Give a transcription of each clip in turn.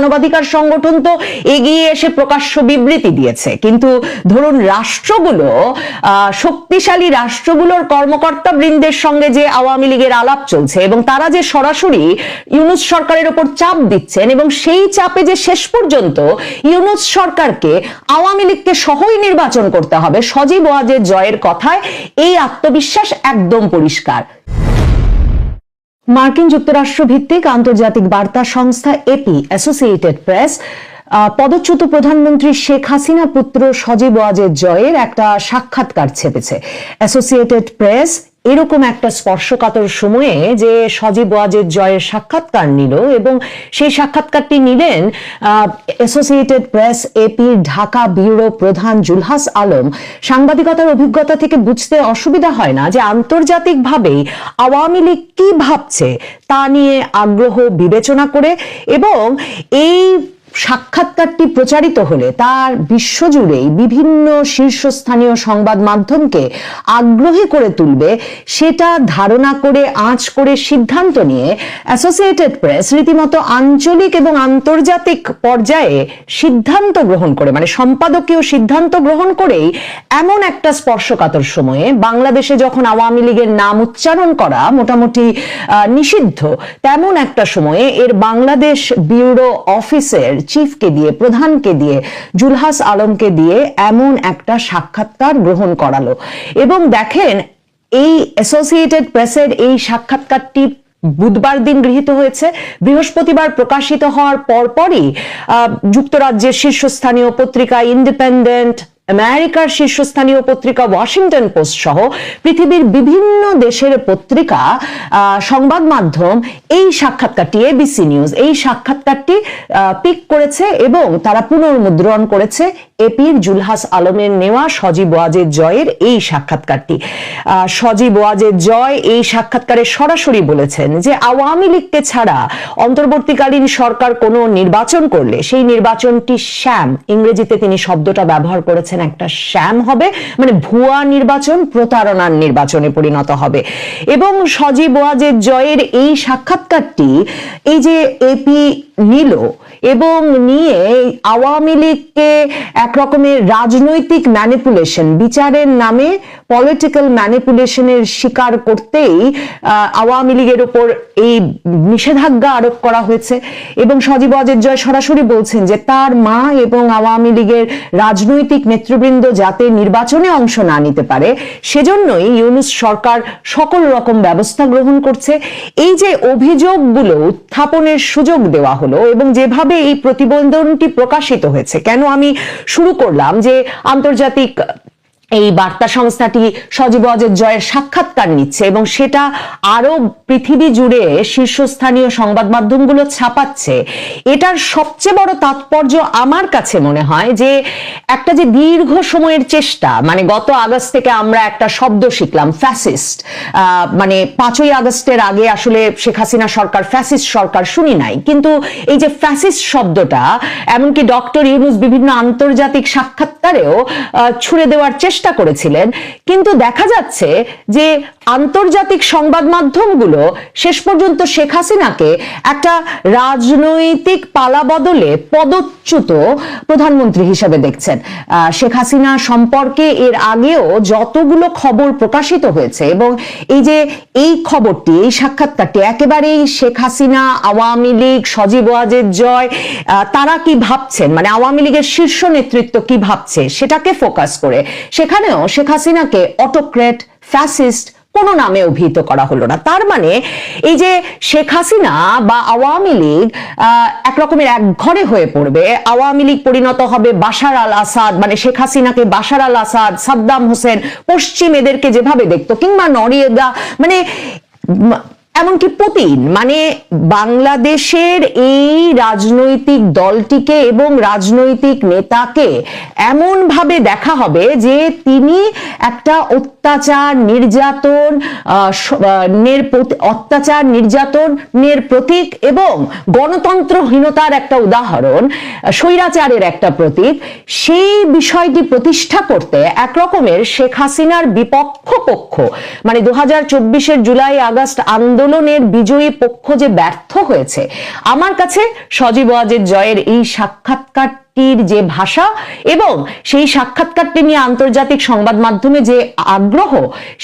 মানবাধিকার সংগঠন তো এগিয়ে এসে প্রকাশ্য বিবৃতি দিয়েছে। কিন্তু ধরুন রাষ্ট্রগুলো শক্তিশালী রাষ্ট্রগুলোর কর্মকর্তা বৃন্দের সঙ্গে যে আওয়ামী লীগের আলাপ চলছে এবং তারা যে সরাসরি ইউনুস সরকারের ওপর চাপ দিচ্ছেন এবং সেই চাপে যে শেষ পর্যন্ত ইউনুস সরকারকে আওয়ামী লীগকে সহই নির্বাচন করতে হবে, সজীব ওয়াজের জয়ের কথায় এই আত্মবিশ্বাস একদম পরিষ্কার। মার্কিন যুক্তরাষ্ট্র ভিত্তিক আন্তর্জাতিক বার্তা সংস্থা এপি অ্যাসোসিয়েটেড প্রেস পদচ্যুত প্রধানমন্ত্রী শেখ হাসিনা পুত্র সজীব ওয়াজের জয়ের একটা সাক্ষাৎকার ছেপেছে। অ্যাসোসিয়েটেড প্রেস এরকম একটা স্পর্শকাতর সময়ে যে সজীব ওয়াজের জয়ের সাক্ষাৎকার নিল এবং সেই সাক্ষাৎকারটি নিলেন Associated Press AP Dhaka bureau প্রধান জুলহাস আলম। সাংবাদিকতার অভিজ্ঞতা থেকে বুঝতে অসুবিধা হয় না যে আন্তর্জাতিকভাবেই আওয়ামী লীগ কি ভাবছে তা নিয়ে আগ্রহ বিবেচনা করে এবং এই সাক্ষাৎকারটি প্রচারিত হলে তার বিশ্বজুড়েই বিভিন্ন শীর্ষস্থানীয় সংবাদ মাধ্যমকে আগ্রহী করে তুলবে, সেটা ধারণা করে, আঁচ করে সিদ্ধান্ত নিয়ে অ্যাসোসিয়েটেড প্রেস রীতিমতো আঞ্চলিক এবং আন্তর্জাতিক পর্যায়ে সিদ্ধান্ত গ্রহণ করে মানে সম্পাদকীয় সিদ্ধান্ত গ্রহণ করেই এমন একটা স্পর্শকাতর সময়ে বাংলাদেশে যখন আওয়ামী লীগের নাম উচ্চারণ করা মোটামুটি নিষিদ্ধ, তেমন একটা সময়ে এর বাংলাদেশ ব্যুরো অফিসের চিফকে দিয়ে, প্রধানকে দিয়ে, জুলহাস আলমকে দিয়ে এমন একটা সাক্ষাৎকার গ্রহণ করালো। এবং দেখেন, এই অ্যাসোসিয়েটেড প্রেসের এই সাক্ষাৎকারটি বুধবার দিন গৃহীত হয়েছে। বৃহস্পতিবার প্রকাশিত হওয়ার পরপরই যুক্তরাজ্যের শীর্ষস্থানীয় পত্রিকা ইন্ডিপেন্ডেন্ট আমেরিকার শীর্ষস্থানীয় পত্রিকা ওয়াশিংটন পোস্ট সহ পৃথিবীর বিভিন্ন দেশের পত্রিকা সংবাদ মাধ্যম এই সাক্ষাৎকারটি এবিসি নিউজ এই সাক্ষাৎকারটি পিক করেছে এবং তারা পুনর্মুদ্রণ করেছে এপির জুলহাস আলমের নেওয়া সজীব ওয়াজের জয়ের এই সাক্ষাৎকারটি। সজীব ওয়াজের জয় এই সাক্ষাৎকারে সরাসরি বলেছেন যে আওয়ামী লীগকে ছাড়া অন্তর্বর্তীকালীন সরকার কোনো নির্বাচন করলে সেই নির্বাচনটি শ্যাম, ইংরেজিতে তিনি শব্দটা ব্যবহার করেছেন একটা শ্যাম হবে মানে ভুয়া নির্বাচন, প্রতারণার নির্বাচনে পরিণত হবে। এবং সজীব ওয়াজের জয়ের এই সাক্ষাৎকারটি এই যে এপি নিল এবং নিয়ে আওয়ামী লীগকে এক রকমের রাজনৈতিক ম্যানিপুলেশন, বিচারের নামে পলিটিক্যাল ম্যানিপুলেশনের শিকার করতেই আওয়ামী লীগের উপর এই নিষেধাজ্ঞা আরোপ করা হয়েছে। এবং সজীব অজের জয় সরাসরি বলছেন যে তার মা এবং আওয়ামী লীগের রাজনৈতিক নেতৃবৃন্দ যাতে নির্বাচনে অংশ না নিতে পারে, সেজন্যই ইউনুস সরকার সকল রকম ব্যবস্থা গ্রহণ করছে। এই যে অভিযোগগুলো উত্থাপনের সুযোগ দেওয়া হলো এবং যেভাবে এই প্রতিবেদনটি প্রকাশিত হয়েছে, কেন আমি শুরু করলাম যে আন্তর্জাতিক এই বার্তা সংস্থাটি সজীব অজের জয়ের সাক্ষাৎকার নিচ্ছে এবং সেটা আরও পৃথিবী জুড়ে শীর্ষস্থানীয় সংবাদ মাধ্যমগুলো ছাপাচ্ছে। এটার সবচেয়ে বড় তাৎপর্য আমার কাছে মনে হয় যে একটা যে দীর্ঘ সময়ের চেষ্টা মানে গত আগস্ট থেকে আমরা একটা শব্দ শিখলাম, ফ্যাসিস্ট। মানে পাঁচই আগস্টের আগে আসলে শেখ হাসিনা সরকার, ফ্যাসিস্ট সরকার শুনি নাই। কিন্তু এই যে ফ্যাসিস্ট শব্দটা, এমনকি ডক্টর ইউনুস বিভিন্ন আন্তর্জাতিক সাক্ষাৎকারেও ছুড়ে দেওয়ার চেষ্টা করেছিলেন, কিন্তু দেখা যাচ্ছে যে আন্তর্জাতিক সংবাদ মাধ্যমগুলো শেষ পর্যন্ত শেখ হাসিনাকে একটা রাজনৈতিক পালাবদলে পদচ্যুত প্রধানমন্ত্রী হিসেবে দেখছেন। শেখ হাসিনা সম্পর্কে এর আগেও যতগুলো খবর প্রকাশিত হয়েছে এবং এই যে এই খবরটি, এই সাক্ষাৎকারটি একেবারেই শেখ হাসিনা, আওয়ামী লীগ, সজীব ওয়াজের জয় তারা কি ভাবছেন? মানে আওয়ামী লীগের শীর্ষ নেতৃত্ব কি ভাবছে? সেটাকে ফোকাস করে সেখানেও শেখ হাসিনাকে অটোক্রেট ফ্যাসিস্ট কোনো নামে অভিহিত করা হলো না। তার মানে এই যে শেখ হাসিনা বা আওয়ামী লীগ আহ, এক ঘরে হয়ে পড়বে। আওয়ামী লীগ পরিণত হবে বাশার আল আসাদ মানে শেখ হাসিনাকে বাশার আল আসাদ সাদ্দাম হোসেন পশ্চিম এদেরকে যেভাবে দেখতো কিংবা নরিয়েগা মানে এমনকি পুতিন মানে বাংলাদেশের এই রাজনৈতিক দলটিকে এবং রাজনৈতিক নেতাকে এমন ভাবে দেখা হবে যে তিনি একটা অত্যাচার নির্যাতন অত্যাচার নির্যাতনের প্রতীক এবং গণতন্ত্রহীনতার একটা উদাহরণ, স্বৈরাচারের একটা প্রতীক। সেই বিষয়টি প্রতিষ্ঠা করতে এক রকমের শেখ হাসিনার বিপক্ষ পক্ষ মানে দু হাজার জুলাই আগস্ট আন্দোলন আন্দোলনের বিজয়ী পক্ষ যে ব্যর্থ হয়েছে, আমার কাছে সজীব ওয়াজেদ জয়ের এই সাক্ষাৎকারটির যে ভাষা এবং সেই সাক্ষাৎকারটি নিয়ে আন্তর্জাতিক সংবাদ মাধ্যমে যে আগ্রহ,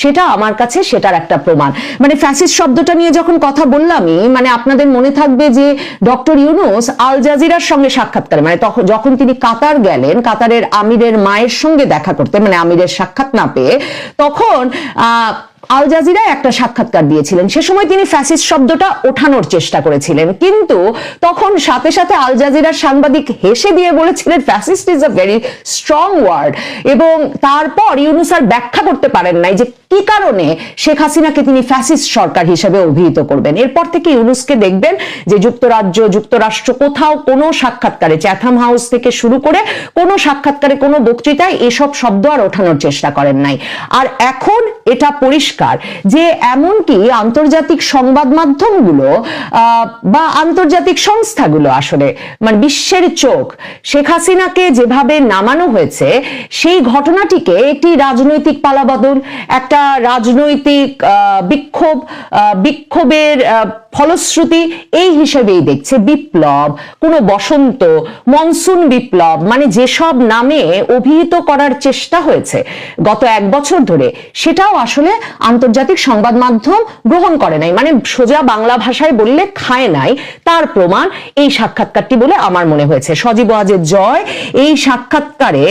সেটা আমার কাছে সেটার একটা প্রমাণ। মানে ফ্যাসিস্ট শব্দটা নিয়ে যখন কথা বললামই মানে আপনাদের মনে থাকবে যে ডক্টর ইউনুস আল জাজিরার সঙ্গে সাক্ষাৎকার মানে তখন যখন তিনি কাতার গেলেন, কাতারের আমিরের মায়ের সঙ্গে দেখা করতে মানে আমিরের সাক্ষাৎ না পেয়ে, তখন, আহ আল জাজিরায় একটা সাক্ষাৎকার দিয়েছিলেন। সে সময় তিনি ফ্যাসিস শব্দটা ওঠানোর চেষ্টা করেছিলেন। কিন্তু তখন সাথে সাথে আল জাজিরার সাংবাদিক হেসে দিয়ে বলেছিলেন fascist is a very strong word এবং তারপর ইউনুসার ব্যাখ্যা করতে পারেন নাই যে কি কারণে শেখ হাসিনাকে তিনি ফ্যাসিস্ট সরকার হিসেবে অভিহিত করবেন? এরপর থেকে ইউনুসকে দেখবেন যে যুক্তরাজ্য, যুক্তরাষ্ট্র কোথাও কোনো সাক্ষাৎকারে, চ্যাথাম হাউস থেকে শুরু করে কোনো সাক্ষাৎকারে, কোনো বক্তৃতায় এসব শব্দ আর ওঠানোর চেষ্টা করেন নাই। আর এখন এটা পরিষ্কার যে এমনকি আন্তর্জাতিক সংবাদ মাধ্যমগুলো বা আন্তর্জাতিক সংস্থাগুলো আসলে মানে বিশ্বের চোখ, শেখ হাসিনাকে যেভাবে নামানো হয়েছে, সেই ঘটনাটিকে একটি রাজনৈতিক পালাবদল, একটা রাজনৈতিক বিক্ষোভ বিক্ষোভের ফলশ্রুতি এই হিসেবেই দেখছে বিপ্লব, কোনো বসন্ত, মনসুন বিপ্লব মানে যেসব নামে অভিহিত করার চেষ্টা হয়েছে গত এক বছর ধরে, সেটাও আসলে আন্তর্জাতিক সংবাদ মাধ্যম গ্রহণ করে নাই। মানে সোজা বাংলা ভাষায় বললে খায় নাই, তার প্রমাণ এই সাক্ষাৎকারটি বলে আমার মনে হয়েছে। সজীব আজের জয় এই সাক্ষাৎকারে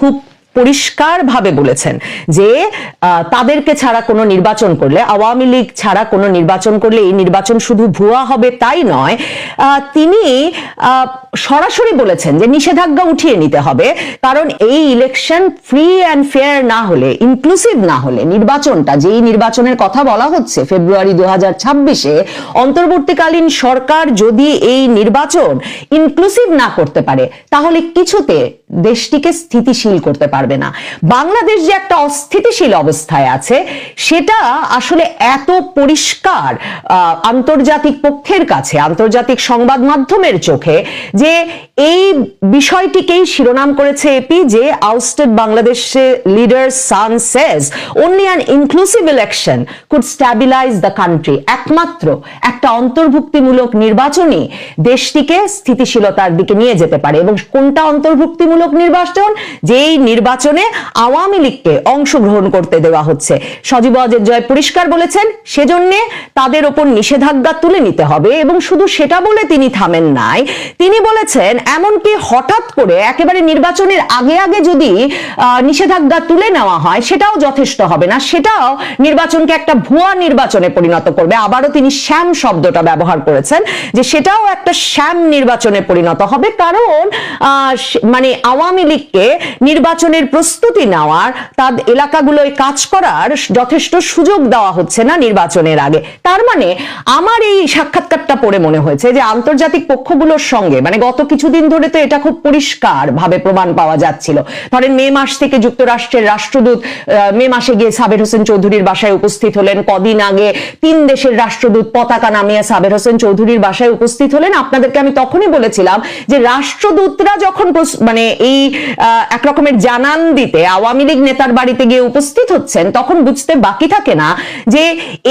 খুব পরিষ্কার ভাবে বলেছেন যে তাদেরকে ছাড়া কোনো নির্বাচন করলে, আওয়ামী লীগ ছাড়া কোনো নির্বাচন করলে এই নির্বাচন শুধু ভুয়া হবে তাই নয় তিনি সরাসরি বলেছেন যে নিষেধাজ্ঞা উঠিয়ে নিতে হবে, কারণ এই ইলেকশন ফ্রি অ্যান্ড ফেয়ার না হলে ইনক্লুসিভ না হলে নির্বাচনটা, যেই নির্বাচনের কথা বলা হচ্ছে ফেব্রুয়ারি দু হাজার ছাব্বিশে, অন্তর্বর্তীকালীন সরকার যদি এই নির্বাচন ইনক্লুসিভ না করতে পারে, তাহলে কিছুতে দেশটিকে স্থিতিশীল করতে পারবে না। বাংলাদেশ যে একটা অস্থিতিশীল অবস্থায় আছে, সেটা আসলে এত পরিষ্কার আন্তর্জাতিক পক্ষের কাছে, আন্তর্জাতিক সংবাদ মাধ্যমের চোখে, যে এই বিষয়টিকেই শিরোনাম করেছে এপি যে আউস্টেড বাংলাদেশে leader son says only an inclusive election could stabilise the country একমাত্র একটা অন্তর্ভুক্তিমূলক নির্বাচনই দেশটিকে স্থিতিশীলতার দিকে নিয়ে যেতে পারে। এবং কোনটা অন্তর্ভুক্তিমূলক নির্বাচন? যেই নির্বাচনে আওয়ামী লীগকে অংশগ্রহণ করতে দেওয়া হচ্ছে। সজীব অজের জয় পরিষ্কার বলেছেন, সেজন্য তাদের ওপর নিষেধাজ্ঞা তুলে নিতে হবে এবং শুধু সেটা বলে তিনি থামেন নাই। তিনি বলেছেন, এমনকি হঠাৎ করে একেবারে নির্বাচনের আগে আগে যদি নিষেধাজ্ঞা তুলে নেওয়া হয়, সেটাও যথেষ্ট হবে না। সেটাও নির্বাচনকে একটা ভুয়া নির্বাচনে পরিণত করবে। আবারও তিনি শ্যাম শব্দটা ব্যবহার করেছেন যে সেটাও একটা শ্যাম নির্বাচনে পরিণত হবে। কারণ মানে আওয়ামী লীগকে নির্বাচনের প্রস্তুতি নেওয়ার, তার এলাকাগুলোয় কাজ করার যথেষ্ট সুযোগ দেওয়া হচ্ছে না নির্বাচনের আগে। তার মানে আমার এই সাক্ষাৎকারটা পড়ে মনে হয়েছে যে আন্তর্জাতিক পক্ষগুলোর সঙ্গে মানে গত কিছুদিন ধরে তো এটা খুব পরিষ্কার ভাবে প্রমাণ পাওয়া যাচ্ছিল। ধরেন মে মাস থেকে যুক্তরাষ্ট্রের রাষ্ট্রদূত মে মাসে গিয়ে সাবের হোসেন চৌধুরীর বাসায় উপস্থিত হলেন, কদিন আগে তিন দেশের রাষ্ট্রদূত পতাকা নামিয়ে সাবের হোসেন চৌধুরীর বাসায় উপস্থিত হলেন। আপনাদেরকে আমি তখনই বলেছিলাম যে রাষ্ট্রদূতরা যখন মানে এই এক রকমের জানান দিতে আওয়ামী লীগ নেতার বাড়িতে গিয়ে উপস্থিত হচ্ছেন, তখন বুঝতে বাকি থাকে না যে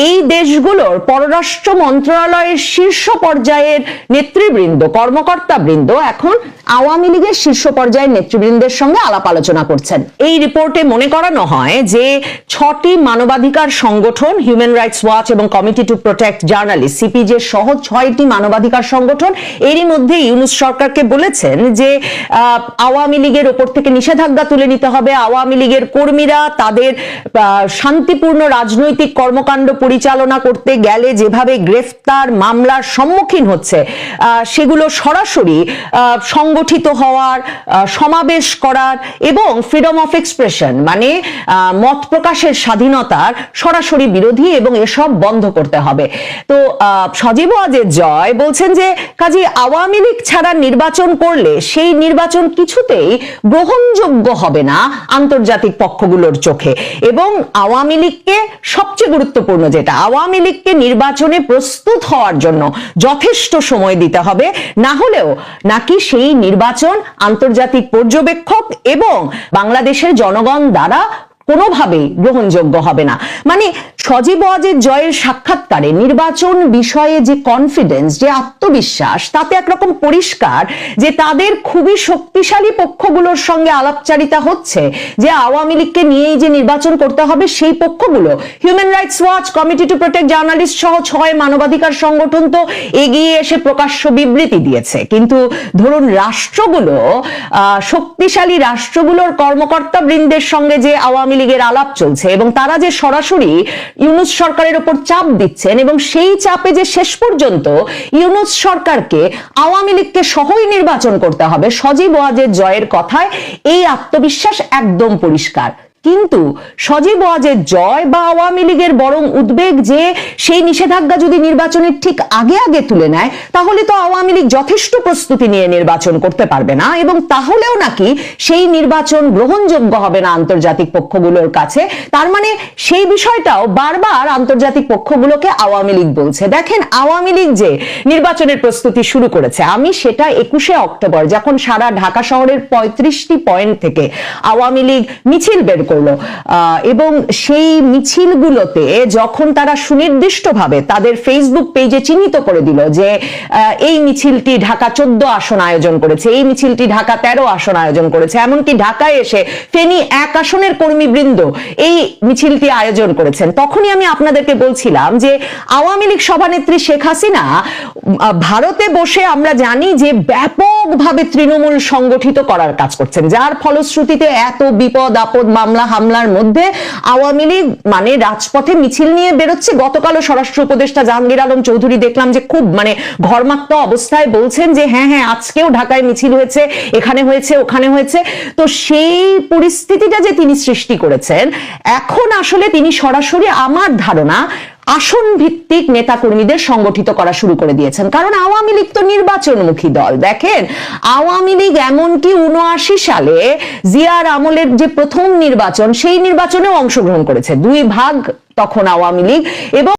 এই দেশগুলোর পররাষ্ট্র মন্ত্রণালয়ের শীর্ষ পর্যায়ের নেতৃবৃন্দ, কর্মকর্তা বৃন্দ এখন আওয়ামী লীগের শীর্ষ পর্যায়ের নেতৃবৃন্দের সঙ্গে আলাপ আলোচনা করছেন। এই রিপোর্টে মনে করানো হয় যে ছটি মানবাধিকার সংগঠন হিউম্যান রাইটস ওয়াচ এবং Committee to Protect Journalist CPJ সহ ছয়টি মানবাধিকার সংগঠন, এরই মধ্যে ইউনুস সরকারকে বলেছেন যে আওয়ামী লীগের ওপর থেকে নিষেধাজ্ঞা তুলে নিতে হবে। আওয়ামী লীগের কর্মীরা তাদের শান্তিপূর্ণ রাজনৈতিক কর্মকাণ্ড পরিচালনা করতে গেলে যেভাবে গ্রেফতার মামলার সম্মুখীন হচ্ছে সেগুলো সরাসরি সংগঠিত হওয়ার সমাবেশ করার এবং ফ্রিডম অফ এক্সপ্রেশন মানে মত প্রকাশের স্বাধীনতার সরাসরি বিরোধী এবং এসব বন্ধ করতে হবে। তো সজীব ওয়াজেদ জয় বলছেন যে, কাজী আওয়ামী লীগ ছাড়া নির্বাচন করলে সেই নির্বাচন কিছুতেই গ্রহণযোগ্য হবে না আন্তর্জাতিক পক্ষগুলোর চোখে। এবং আওয়ামী লীগকে সবচেয়ে গুরুত্বপূর্ণ যেটা, আওয়ামী লীগকে নির্বাচনে প্রস্তুত হওয়ার জন্য যথেষ্ট সময় দিতে হবে। না হলেও নাকি সেই নির্বাচন আন্তর্জাতিক পর্যবেক্ষক এবং বাংলাদেশের জনগণ দ্বারা কোনোভাবেই গ্রহণযোগ্য হবে না। মানে সজীব ওয়াজের জয়ের সাক্ষাৎকারে নির্বাচন বিষয়ে যে কনফিডেন্স যে আত্মবিশ্বাস, তাতে একরকম পরিষ্কার যে তাদের খুবই শক্তিশালী পক্ষগুলোর সঙ্গে আলাপচারিতা হচ্ছে, যে আওয়ামী লীগকে নিয়েই যে নির্বাচন করতে হবে সেই পক্ষগুলো। Human Rights Watch Committee to Protect Journalist সহ ছয় মানবাধিকার সংগঠন তো এগিয়ে এসে প্রকাশ্য বিবৃতি দিয়েছে। কিন্তু ধরুন রাষ্ট্রগুলো শক্তিশালী রাষ্ট্রগুলোর কর্মকর্তা বৃন্দের সঙ্গে যে আওয়ামী লীগের আলাপ চলছে এবং তারা যে সরাসরি ইউনুস সরকারের উপর চাপ দিচ্ছেন এবং সেই চাপে যে শেষ পর্যন্ত ইউনুস সরকারকে আওয়ামী লীগকে সহই নির্বাচন করতে হবে, সজীব ওয়াজের জয়ের কথায় এই আত্মবিশ্বাস একদম পরিষ্কার। কিন্তু সজীব ওয়াজের জয় বা আওয়ামী লীগের বরং উদ্বেগ যে সেই নিষেধাজ্ঞা যদি নির্বাচনের ঠিক আগে আগে তুলে নেয়, তাহলে তো আওয়ামী লীগ যথেষ্ট প্রস্তুতি নিয়ে নির্বাচন করতে পারবে না এবং তাহলেও নাকি সেই নির্বাচন গ্রহণযোগ্য হবে না আন্তর্জাতিক পক্ষগুলোর কাছে। তার মানে সেই বিষয়টাও বারবার আন্তর্জাতিক পক্ষগুলোকে আওয়ামী লীগ বলছে। দেখেন, আওয়ামী লীগ যে নির্বাচনের প্রস্তুতি শুরু করেছে, আমি সেটা একুশে অক্টোবর যখন সারা ঢাকা শহরের পঁয়ত্রিশটি পয়েন্ট থেকে আওয়ামী লীগ মিছিল বের করল। এবং সেই মিছিলগুলোতে যখন তারা সুনির্দিষ্টভাবে তাদের ফেসবুক পেজে চিহ্নিত করে দিল যে এই মিছিলটি ঢাকা চোদ্দ আসন আয়োজন করেছে, এই মিছিলটি ঢাকা তেরো আসন আয়োজন করেছে, এমনকি ঢাকায় এসে ফেনী এক আসনের কর্মীবৃন্দ এই মিছিলটি আয়োজন করেছেন। তখনই আমি আপনাদেরকে বলছিলাম যে, আওয়ামী লীগ সভানেত্রী শেখ হাসিনা ভারতে বসে আমরা জানি যে ব্যাপকভাবে তৃণমূল সংগঠিত করার কাজ করছেন, যার ফলশ্রুতিতে এত বিপদ, আপদ, মামলা, হামলার মধ্যে আওয়ামী লীগ মানে রাজপথে মিছিল নিয়ে বেরোচ্ছে। গতকালও স্বরাষ্ট্র উপদেষ্টা জাহাঙ্গীর আলম চৌধুরী দেখলাম যে খুব মানে ঘর্মাক্ত অবস্থায় বলছেন যে হ্যাঁ হ্যাঁ আজকেও ঢাকায় মিছিল হয়েছে, এখানে হয়েছে, ওখানে হয়েছে। তো সেই পরিস্থিতিটা যে তিনি সৃষ্টি করেছেন, এখন আসলে তিনি সরাসরি আমার ধারণা আসন ভিত্তিক নেতাকর্মীদের সংগঠিত করা শুরু করে দিয়েছেন। কারণ আওয়ামী লীগ তো নির্বাচনমুখী দল। দেখেন, আওয়ামী লীগ এমনকি উনআশি সালে জিয়ার আমলের যে প্রথম নির্বাচন, সেই নির্বাচনেও অংশগ্রহণ করেছে। দুই ভাগ তখন আওয়ামী লীগ এবং